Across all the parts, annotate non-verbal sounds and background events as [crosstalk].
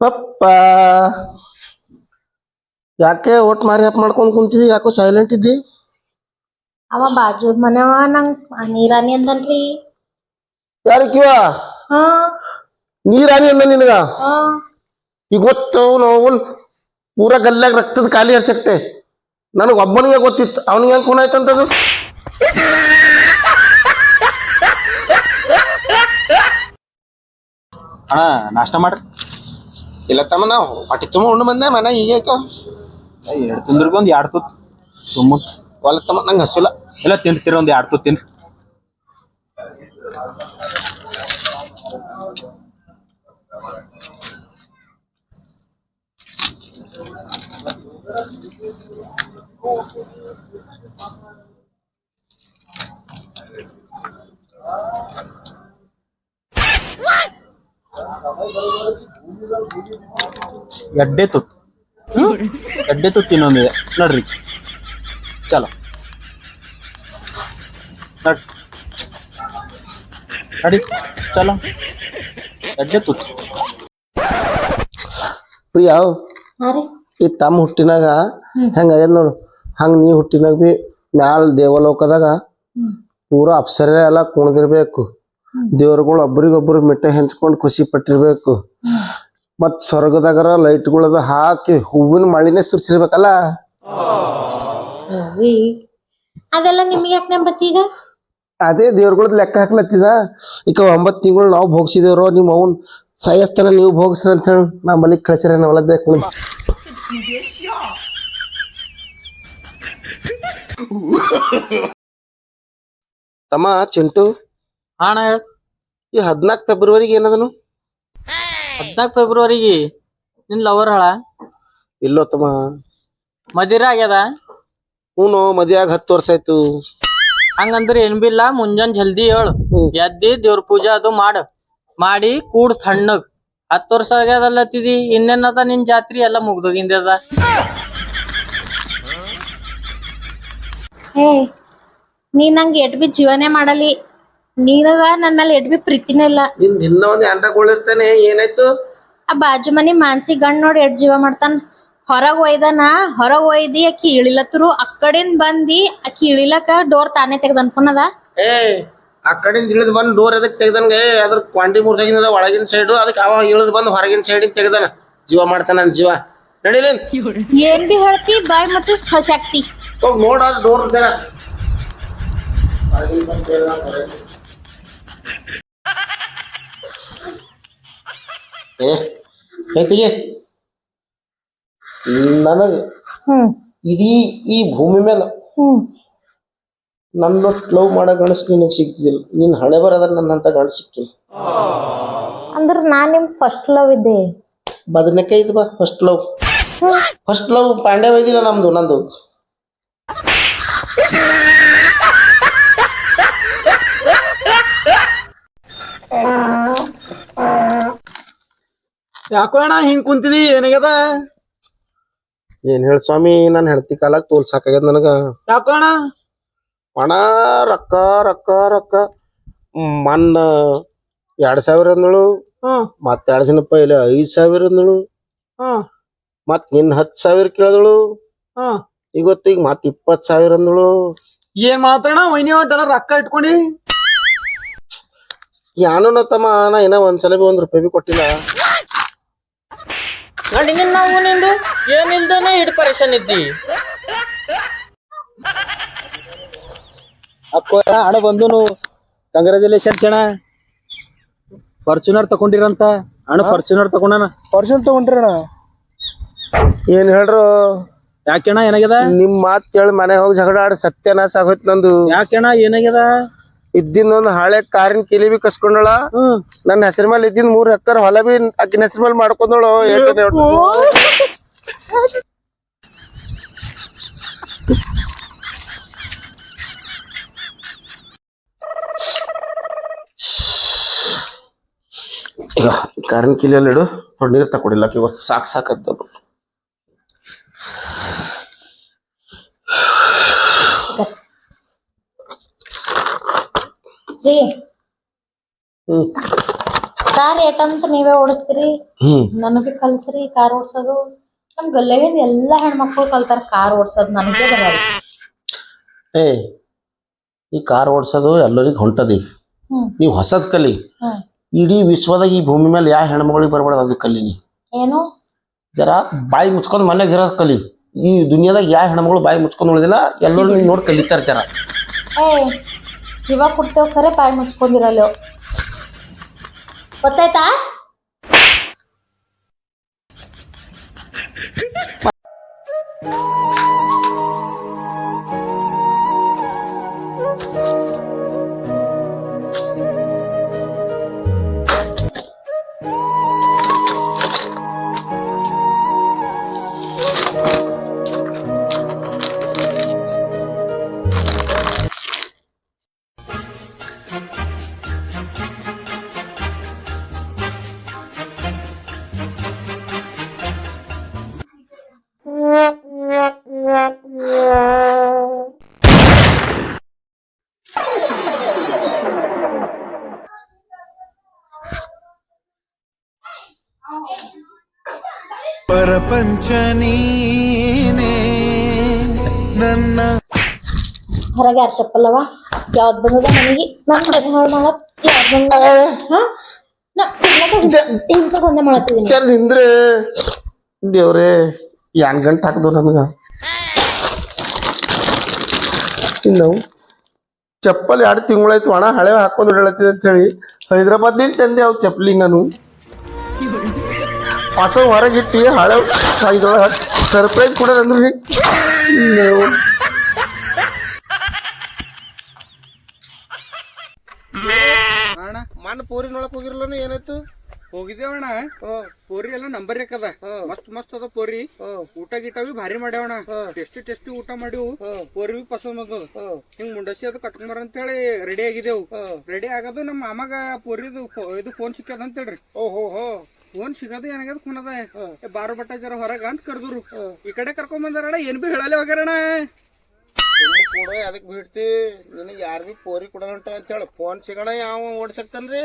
ಪಪ್ಪ ಯಾಕೆ ಓಟ್ ಮಾರಿ ಹಪ್ ಮಾಡ್ಕೊಂಡ್ ಕುಂತಿದ್ದಿ ಯಾಕೋ ಸೈಲೆಂಟ್ ಇದ್ದಿ? ಅವ ಬಾಜು ಮನೆವ ನಂಗ್ ನೀರಾನಿ ಅಂದನ್ರಿ. ಯಾರಕ್ಕಿವ ಹಾ. ನೀರಾನಿ ಅಂದ ನಿನಗ? ಹಾ. ಈಗ ಗೊತ್ತು ಅವನು ಪೂರ ಗಲ್ಲಾಗ ರಕ್ತದ ಖಾಲಿ ಹರ್ಸಕ್ತೆ ನನಗೆ ಒಬ್ಬನಿಗೆ ಗೊತ್ತಿತ್ತು. ಅವನಿಗೆ ಹೆಂಗ್ ಖೂನ್ ಆಯ್ತಂತದು? ಅಣ್ಣ ನಾಷ್ಟ ಮಾಡ್ರಿ. ಇಲ್ಲ ತಮ್ಮ ನಾವು ಹೊಟ್ಟಿ ತುಂಬ ಉಣ್ಣು ಬಂದೆ ಮನೆ ಈಗ ಎರಡು ತಿಂದ್ರಿಗೆ ಒಂದು ಎರಡು ತುತ್ತು. ಸುಮ್ಮ. ಹೊಲ ತಮ್ಮ ನಂಗೆ ಹಸಿಲ್ಲ. ಎಲ್ಲ ತಿಂತೀರಿ ಒಂದು ಎರಡು ತುತ್ತು ತಿನ್ರಿ ಎಡ್ಡೆ ತುತ್ತು. ಎಡ್ಡೆ ತುತ್ತು ಇನ್ನೊಂದಿದೆ. ನಡ್ರಿ. ಚಲೋ. ನಡ್. ನಡಿ. ಚಲೋ. ಎಡ್ಡೆ ತುತ್ತು. ಪ್ರಿಯಾ ಈ ತಮ್ಮ ಹುಟ್ಟಿನಾಗ ಹೆಂಗಾಗ್ಯದ ನೋಡು. ಹಂಗ ನೀ ಹುಟ್ಟಿನಾಗ ಬಿ ಮ್ಯಾಲ ದೇವಲೋಕದಾಗ ಪೂರ ಅಪ್ಸರ ಎಲ್ಲ ಕುಣಿದಿರ್ಬೇಕು. ದೇವ್ರುಗಳು ಒಬ್ರಿಗೊಬ್ರು ಮಿಟ್ಟ ಹೆಂಚ್ಕೊಂಡು ಖುಷಿ ಪಟ್ಟಿರ್ಬೇಕು. ಮತ್ ಸ್ವರ್ಗದಾಗರ ಲೈಟ್ಗಳದ ಹಾಕಿ ಹೂವಿನ ಮಳಿನೇ ಸುರಿಸಿರ್ಬೇಕಲ್ಲ? ಅವಿ ಅದೆಲ್ಲ ನಿಮ್ಗೆ ಯಾಕೆ ನಂಬತ್ತಿ ಈಗ? ಅದೇ ದೇವ್ರಗಳದ್ ಲೆಕ್ಕ ಹಾಕ್ಲತ್ತಿದ. ಈಗ ಒಂಬತ್ ತಿಂಗಳು ನಾವು ಭೋಗಿಸಿದೇವ್ರೋ ನಿಮ್ಮ ಅವನ್ ಸಾಯಸ್ತನ ನೀವು ಭೋಗಿಸ್ರಿ ಅಂತ ಹೇಳಿ ನಾ ಮಲ್ಲಿಗೆ ಕಳ್ಸಿರ ನಾವಲ್ಲದೆ ತಮ್ಮ ಚಿಂಟು. ಹಾ ಹೇಳ. ಈ ಹದ್ನಾಲ್ಕು ಫೆಬ್ರವರಿಗೆ ಏನದನು? ಹದ್ನಾಲ್ಕು ಫೆಬ್ರವರಿಗೆ ನಿನ್ ಲವರ್ ಹಳ? ಇಲ್ಲೋ ತಮ್ಮ. ಮದಿರ ಆಗ್ಯದ? ಹ್ಞೂ ಮದ್ಯಾಗ ಹತ್ತು ವರ್ಷ ಆಯ್ತು. ಹಂಗಂದ್ರೆ ಏನ್ ಬಿಲ್ಲ ಮುಂಜಾನೆ ಜಲ್ದಿ ಹೇಳು ಹ್ಮ್. ಎದ್ದಿ ದೇವ್ರ ಪೂಜಾ ಅದು ಮಾಡ. ಮಾಡಿ ಕೂಡ್ಸ್ ಹಣ್ಣಗ್. ಹತ್ತು ವರ್ಷ ಆಗ್ಯದಲ್ಲತ್ತಿದಿ ಇನ್ನೇನದ ನಿನ್ ಜಾತ್ರಿ? ಎಲ್ಲ ಮುಗ್ದೋಗಿಂದದ ಏ ನೀ ನಂಗೆ ಎಟ್ ಬಿ ಜೀವನೇ ಮಾಡಲಿ. ನೀನಗ ನನ್ನ ಮೇಲೆ ಎಟ್ ಬಿ ಪ್ರೀತಿನೇ ಇಲ್ಲ. ನಿನ್ ಒಂದ್ ಏನಾಯ್ತು? ಆ ಬಾಜು ಮನಿ ಮಾನ್ಸಿ ಗಂಡ್ ನೋಡಿ ಎಟ್ ಜೀವ ಮಾಡ್ತಾನ. ಹೊರಗ್ ಒಯ್ದನ ಹೊರಗ್ ಒಯ್ದಿ ಅಕ್ಕಿ ಇಳಿಲತ್ತರು ಅಕ್ಕಡಿನ್ ಬಂದಿ ಅಕ್ಕಿ ಇಳಿಲಕ ಡೋರ್ ತಾನೇ ತೆಗ್ದ ಅನ್ಕೊನದ ಏ ಆ ಕಡೆಯಿಂದ ಇಳಿದು ಬಂದ್ ಡೋರ್ ಎದಕ್ ತೆಗ್ದಂಗೆ? ಅದ್ರ ಕ್ವಾಂಟಿ ಮುರ್ದಾಗಿಂದ ಒಳಗಿನ ಸೈಡ್ ಅದಕ್ಕೆ ಅವ ಇಳಿದ್ ಬಂದ್ ಹೊರಗಿನ ಸೈಡ್ ತೆಗ್ದಾನ. ಜೀವ ಮಾಡ್ತಾನ ನನ್ ಜೀವ. ಏನ್ ಬಿ ಹೇಳ್ತಿ ಬಾಯ್ ಮತ್ತು ಹಸಾಕ್ತಿ ಹೋಗಿ ನೋಡ ಡೋರ್ ಏ ಹೇಳ್ತಿಗೆ? ನನಗೆ ಹ್ಮ್. ಇಡೀ ಈ ಭೂಮಿ ಮೇಲೆ ಹ್ಮ್. ನನ್ನೊಟ್ಟು ಲವ್ ಮಾಡೋ ಗಣಸ್ ನಿನಗ್ ಸಿಗ್ತಿದ್ದಿಲ್ಲ ನಿನ್ ಹಣೆ ಬರೋದ್ರ ನನ್ನಂತ ಗಣಸ್ ಸಿಕ್ಕಿಲ್ಲ ಅಂದ್ರ ನಾನ್ ನಿಮ್ ಫಸ್ಟ್ ಲವ್ ಇದ್ದೆ. ಬದನೆಕಾಯಿ ಇದ್ ಬಾ ಫಸ್ಟ್ ಲವ್ ಫಸ್ಟ್ ಲವ್ ಪಾಂಡೆ ಒಯ್ದಿಲ್ಲ ನಮ್ದು ನಂದು. ಯಾಕೋ ಅಣ್ಣ ಹಿಂಗ್ ಕುಂತಿದಿ? ಏನಾಗ್ಯದ? ಏನ್ ಹೇಳ ಸ್ವಾಮಿ ನಾನು ಹೆಂಡತಿ ಕಾಲಾಗ ತೋಲ್ ಸಾಕಾಗ್ಯದ ನನಗ. ಯಾಕೋ ಅಣ್ಣ? ಹಣ ರೊಕ್ಕ ರೊಕ್ಕ ರೊಕ್ಕ. ಮಣ್ಣ ಎರಡ್ ಸಾವಿರ ಅಂದಳು ಮತ್ತೆ ಎರಡು ಎರಡ್ ದಿನ ಪೈಲೆ ಐದ್ ಸಾವಿರ ಅಂದಳು ಹ್ಮ್. ಮತ್ ನಿನ್ ಹತ್ ಸಾವಿರ ಕೇಳಿದಳು. ಹ್ಮ್. ಇವತ್ತಿಗೆ ಮತ್ ಇಪ್ಪತ್ ಸಾವಿರ ಅಂದಳು ಏನ್ ಮಾತಾಡ ಒಯ್ನಿ ಹೊಂಟಲ್ಲ ರೊಕ್ಕ ಇಟ್ಕೊಂಡಿ. ಯಾನು ತಮ್ಮ ನಾ ಇನ್ನ ಒಂದ್ಸಲ ಬಿ ಒಂದ್ ರೂಪಾಯಿ ಬಿ ಕೊಟ್ಟಿಲ್ಲ. ನೋಡಿ ನಾವು ನಿಂದು? ಏನಿಲ್ದೇನೆ ಇಡ್ ಪರೇಷನ್ ಇದ್ದಿ. ಅಕ್ಕೋ ಹಣ ಬಂದು ಕಂಗ್ರಾಚುಲೇಷನ್ಸ್ ಅಣ್ಣ ಫಾರ್ಚುನರ್ ತಗೊಂಡಿರಂತ? ಅಣ್ಣ ಫಾರ್ಚುನರ್ ತಗೊಂಡಣ ಫಾರ್ಚುನ್ ತಗೊಂಡ್ರಣ ಏನ್ ಹೇಳ್ರು? ಯಾಕೆಣ್ಣ ಏನಾಗ್ಯದ? ನಿಮ್ ಮಾತ್ ಕೇಳಿ ಮನೆ ಹೋಗಿ ಜಗಳ ಆಡಿ ಸತ್ಯನಾಶ ಆಗೋಯ್ತು ನಂದು. ಯಾಕೆಣ್ಣ ಏನಾಗ್ಯದ? ಇದ್ದಿನ ಹಳೆ ಕಾರಿನ ಕಿಲಿ ಬಿ ಕಸ್ಕೊಂಡಳ. ನನ್ನ ಹೆಸರ ಮೇಲೆ ಇದ್ದಿನ ಮೂರ್ ಹೆಕ್ಟರ್ ಹೊಲ ಬಿ ಅಕ್ಕಿನ ಹೆಸರ ಮೇಲೆ ಮಾಡ್ಕೊಂಡಳು ಈಗ ಕಾರಿನ ಕಿಲಿಯಲ್ಲಿ ಇಡು ನೀರ್ ತಕೊಡಿಲ್ಲ ಸಾಕ್ ಸಾಕತ್ತ ರೀ ಹ್ಮ್. ಕಾರ್ ಏಟಂತ ನೀವೇ ಓಡಿಸ್ತೀರಿ? ಹ್ಮ್. ನನಗೆ ಕಲ್ಸ್ರಿ ಕಾರ್ ಓಡಿಸೋದು. ನಮ್ ಗಲ್ಲೆಗಿಂದ ಎಲ್ಲಾ ಹೆಣ್ಮಕ್ಳು ಕಲ್ತಾರ ಕಾರ್ ಓಡ್ಸೋದು ನನಗೆ ಬರಲ್ಲ. ಏ ಈ ಕಾರ್ ಓಡಿಸೋದು ಎಲ್ಲರಿಗೂ ಹೊಂಟದಿ. ಹ್ಮ್. ನೀವು ಹೊಸದ್ ಕಲಿ. ಹ್ಮ್ ಇಡೀ ವಿಶ್ವದಾಗ ಈ ಭೂಮಿ ಮೇಲೆ ಯಾವ ಹೆಣ್ಮಗಳಿಗೆ ಬರಬಾರ್ದು ಅದು ಕಲಿ ನೀ? ಏನು? ಜರ ಬಾಯಿ ಮುಚ್ಕೊಂಡು ಮನೆಗೆ ಇರೋದು ಕಲಿ. ಈ ದುನಿಯಾದಾಗ ಯಾವ ಹೆಣ್ಮಗಳು ಬಾಯಿ ಮುಚ್ಕೊಂಡು ಉಳಿದಿಲ್ಲ ಎಲ್ಲರೂ ನೀನ್ ನೋಡಿ ಕಲಿತಾರ ಜರ. ಏ ಜೀವ ಕೊಡ್ತೇವ್ ಖರೆ ಬಾಯಿ ಮುಚ್ಕೊಂಡಿರಲ್ಲ ಗೊತ್ತಾಯ್ತಾ ಪರಪಂಚ ನೀನೇ ನನ್ನ ಹೊರಗೆ ಯಾರು ಚಪ್ಪಲ್ಲವ? ಯಾವ್ದು ಬಂದದ ನನಗೆ ನಾನ್ ಮನೆ ಹಾಳು ಮಾಡತ್ ಯಾವ್ದ್ ಬಂದ ಹಾ? ನಾ ನಿಂದ್ರೆ. ದೇವ್ರೇ ಎಂಟು ಗಂಟೆ ಹಾಕ್ದು ನನಗೆ? ಇನ್ನು ಚಪ್ಪಲ್ ಎರಡು ತಿಂಗಳಾಯ್ತು ಒಣ ಹಳೆ ಹಾಕೊಂಡು ಹೇಳತ್ತಿದೆ ಅಂತ ಹೇಳಿ ಹೈದ್ರಾಬಾದ್ನಿಂದ ತಂದೆ ಅವು ಚಪ್ಪಲಿ ನಾನು? ಹೊಸ ಹೊರಗಿಟ್ಟು ಹಳೆ ಇದ್ರೊಳಗೆ ಸರ್ಪ್ರೈಸ್ ಮನ್ ಪೂರಿ ನೋಡಕ್ ಹೋಗಿರಲ್ಲ ಏನಾಯ್ತು ಹೋಗಿದ್ದೇವಣ ಪೋರಿ ಎಲ್ಲ ನಂಬರ್ ಯಾಕದ ಮಸ್ತ್ ಮಸ್ತ್ ಅದ ಪೋರಿ. ಊಟ ಗೀಟ ಬಿ ಭಾರಿ ಮಾಡ್ಯಾವಣ ಟೆಸ್ಟಿ ಟೆಸ್ಟಿ ಊಟ ಮಾಡಿವು. ಪೋರಿ ಬಿ ಪಸಂದ್ ಬಂದದ ಹಿಂಗ್ ಮುಂಡಸಿ ಅದು ಕಟ್ಕೊಂಬರ ಅಂತ ಹೇಳಿ ರೆಡಿ ಆಗಿದೆವು. ರೆಡಿ ಆಗದು ನಮ್ಮ ಮಾಮಾಗ ಪೋರಿದು ಫೋ- ಇದು ಫೋನ್ ಸಿಕ್ಕದ ಅಂತ ಹೇಳ್ರಿ ಓಹೋ ಹೋ. ಫೋನ್ ಸಿಗೋದು ಏನಾಗ್ಯದ ಕುನದ ಬಾರೋ ಬಟ್ಟ ಜರ ಹೊರಗ ಅಂತ ಕರ್ದ್ರು. ಈ ಕಡೆ ಕರ್ಕೊಂಡ್ ಬಂದಾರಣ ಏನ್ ಬಿ ಹೇಳಲ್ಲ ಹೋಗ್ಯಾರಣ ಕೂಡ ಅದಕ್ಕೆ ಬಿಡ್ತಿ ನಿನಗೆ ಯಾರು ಭೀ ಪೋರಿ ಕೊಡೋಣ ಅಂತ ಹೇಳಿ ಫೋನ್ ಸಿಗೋಣ ಯಾವ ಓಡಿಸಕ್ತಾನ್ರಿ?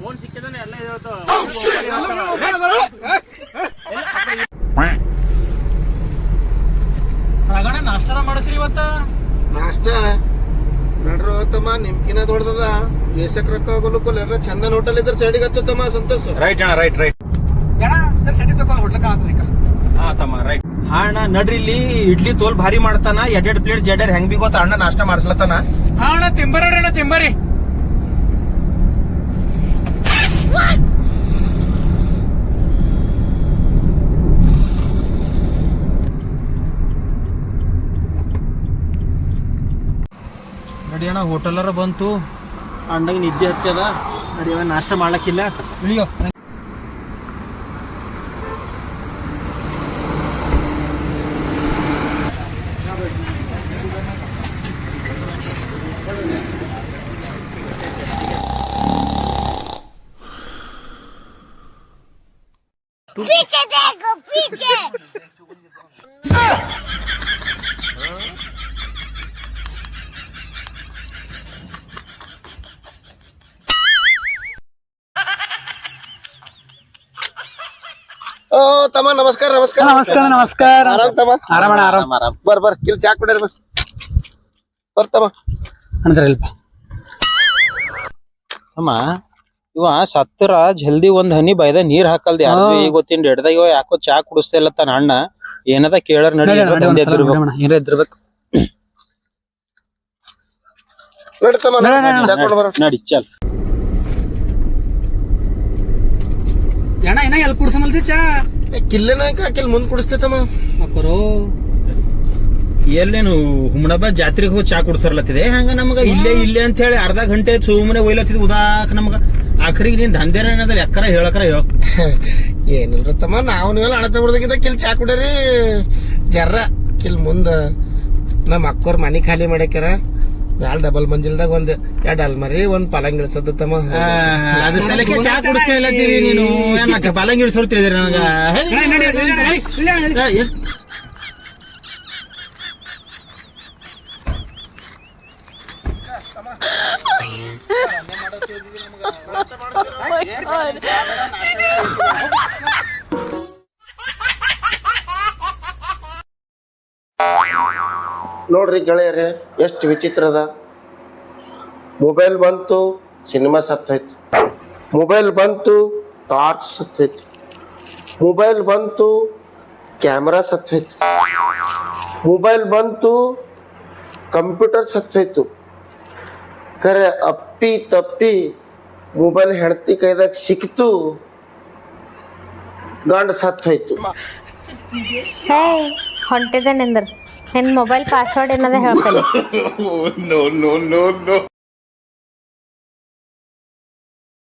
ಫೋನ್ ಸಿಕ್ಕಿದಾನೆ ಎಲ್ಲ ರಗಣ ನಾಷ್ಟನ ಮಾಡಿಸ್ರಿ ಇವತ್ತ? ನಾಷ್ಟ? ನಡ್ರು ತಮ್ಮ ನಿಮ್ಕಿನ ದೊಡ್ಡದ. ಏಸಕ್ ರೊಕ್ಕ ಹೋಗಲು ಎಲ್ಲ ಚಂದನ್ ಹೋಟೆಲ್ ಇದ್ರೆ ಸೈಡಿಗೆ ಹಚ್ಚುತ್ತಮ್ಮ ಸಂತೋಷ ರೈಟ್ ಅಣ್ಣ ರೈಟ್ ರೈಟ್ ಹಾ ತಮ್ಮ ರೈಟ್ ಹಾ ಅಣ್ಣ ನಡ್ರಿ ಇಲ್ಲಿ. ಇಡ್ಲಿ ತೋಲ್ ಭಾರಿ ಮಾಡ್ತಾನ. ಎರಡೆರಡು ಪ್ಲೇಟ್ ಜಡ್ಡರ್ ಹೆಂಗ್ ಬಿ ಗೊತ್ತ ಅಣ್ಣ ನಾಷ್ಟ ಮಾಡ್ಸ್ಲತ್ತಾನ. ಹಾ ಅಣ್ಣ ತಿಂಬರಿ ಅಣ್ಣ ತಿಂಬರಿ ನಡಿ ಅಣ್ಣ ಹೋಟೆಲರ ಬಂತು. ಅಣ್ಣಗೆ ನಿದ್ದೆ ಹತ್ತದ ನಡಿ ಅವ ನಾಷ್ಟ ಮಾಡ್ಲಕ್ಕಿಲ್ಲ ಇಳಿಯೋ ಓ ತಮ್ಮ ನಮಸ್ಕಾರ ನಮಸ್ಕಾರ. ನಮಸ್ಕಾರ ನಮಸ್ಕಾರ. ಆರಾಮ್ ತಮ್ಮ? ಆರಾಮ ಆರಾಮ್. ಆರಾಮ್ ಬರ್ ಬರ್ ಕಿಲ್ ಚಾ ಕುಡಿಯರ್ ಬರ್ ತಮ್ಮ. ಅಣ್ಣ ಅಮ್ಮ ಇವ ಸತ್ತರ ಜಲ್ದಿ ಒಂದ್ ಹನಿ ಬೈದ ನೀರ್ ಹಾಕಲ್ದ ಯಾರು ಈಗ ಗೊತ್ತಿನ್ ಎಡ್ದಾಗ ಇವ ಯಾಕೋ ಚಾ ಕುಡಿಸ್ತಾ ಇಲ್ಲ ತನ್ನ ಅಣ್ಣ. ಏನದ ಕೇಳರ್ ನಡಿ ಏನೋ ನೋಡಿ ತಮ್ಮ ನಡಿ ಚಲ್. ಅಣ್ಣ ಇನ್ನ ಎಲ್ಲಿ ಕುಡ್ಸಮಲ್ದಿ ಚಾ? ಕಿಲ್ಲೆನ ಹಾಕಿಲ್ ಮುಂದ್ ಕುಡಿಸ್ತೈತಮ್ಮ. ಮಕ್ಕರು. ಎಲ್ಲೇನು ಹುಮ್ನಬ ಜಾತ್ರೆಗೆ ಹೋಗಿ ಚಾ ಕುಡ್ಸರ್ಲತ್ತಿದೆ? ಹಂಗ ನಮಗ ಇಲ್ಲೇ ಇಲ್ಲೇ ಅಂತ ಹೇಳಿ ಅರ್ಧ ಗಂಟೆ ಸುಮ್ಮನೆ ಒಯ್ಲತ್ತಿದ್ ಉದಾಕ್ ನಮಗ. ಆಖರಿಗೆ ನೀನ್ ದಂಧೆನ ಏನದ? ಎಕ್ಕರ ಹೇಳಕರ ಹೇಳ. [laughs] ಏನಿಲ್ರಿ ತಮ್ಮ ನಾವು ನೀವೆಲ್ಲ ಅಳತೆ ಬಿಡ್ದಾಗಿದ್ದ ಕಿಲ್ ಚಾ ಕುಡೀರಿ ಜರ್ರ ಕಿಲ್ ಮುಂದ. ನಮ್ಮ ಅಕ್ಕೋರ್ ಮನಿ ಖಾಲಿ ಮಾಡ್ಯಾಕ್ಯಾರ. ಮ್ಯಾಲ ಡಬಲ್ ಮಂಜಿಲ್ದಾಗ ಒಂದ್ ಎರಡು ಅಲ್ಮರಿ ಒಂದ್ ಪಲಂಗ್ ಇಳಿಸದತ್ತಮ್ಮ ತಮ್ಮ. ಅದು ಸಲಕ್ಕೆ ಚಾ ಕುಡಿಸ್ತಾ ಇಲ್ಲತ್ತೀರಿ ನೀನು. ಏನಕ್ಕ ಪಾಲಂಗಿ ಇಳಿಸೋಳ್ತಿರಿ ನನಗ? my ಏ- ನೋಡ್ರಿ ಗೆಳೆಯರೇ, ಎಷ್ಟು ವಿಚಿತ್ರದ ಮೊಬೈಲ್ ಬಂತು, ಸಿನಿಮಾ ಸತ್ತೋಯ್ತು. ಮೊಬೈಲ್ ಬಂತು, ಟಾರ್ಚ್ ಸತ್ತೋಯ್ತು. ಮೊಬೈಲ್ ಬಂತು, ಕ್ಯಾಮ್ರಾ ಸತ್ತೋಯ್ತು. ಮೊಬೈಲ್ ಬಂತು, ಕಂಪ್ಯೂಟರ್ ಸತ್ತೋಯ್ತು. ಖರೆ, ಅಪ್ಪಿ ತಪ್ಪಿ ಮೊಬೈಲ್ ಹೆಂಡತಿ ಕೈದಾಗ ಸಿಕ್ತು, ಗಂಡ ಸತ್ತೋಯ್ತು. ಹೊಂಟಿದೆ ನಿಂದ್ರ. ನಿನ್ ಮೊಬೈಲ್ ಪಾಸ್ವರ್ಡ್ ಏನದ ಹೇಳ್ತೇನೆ.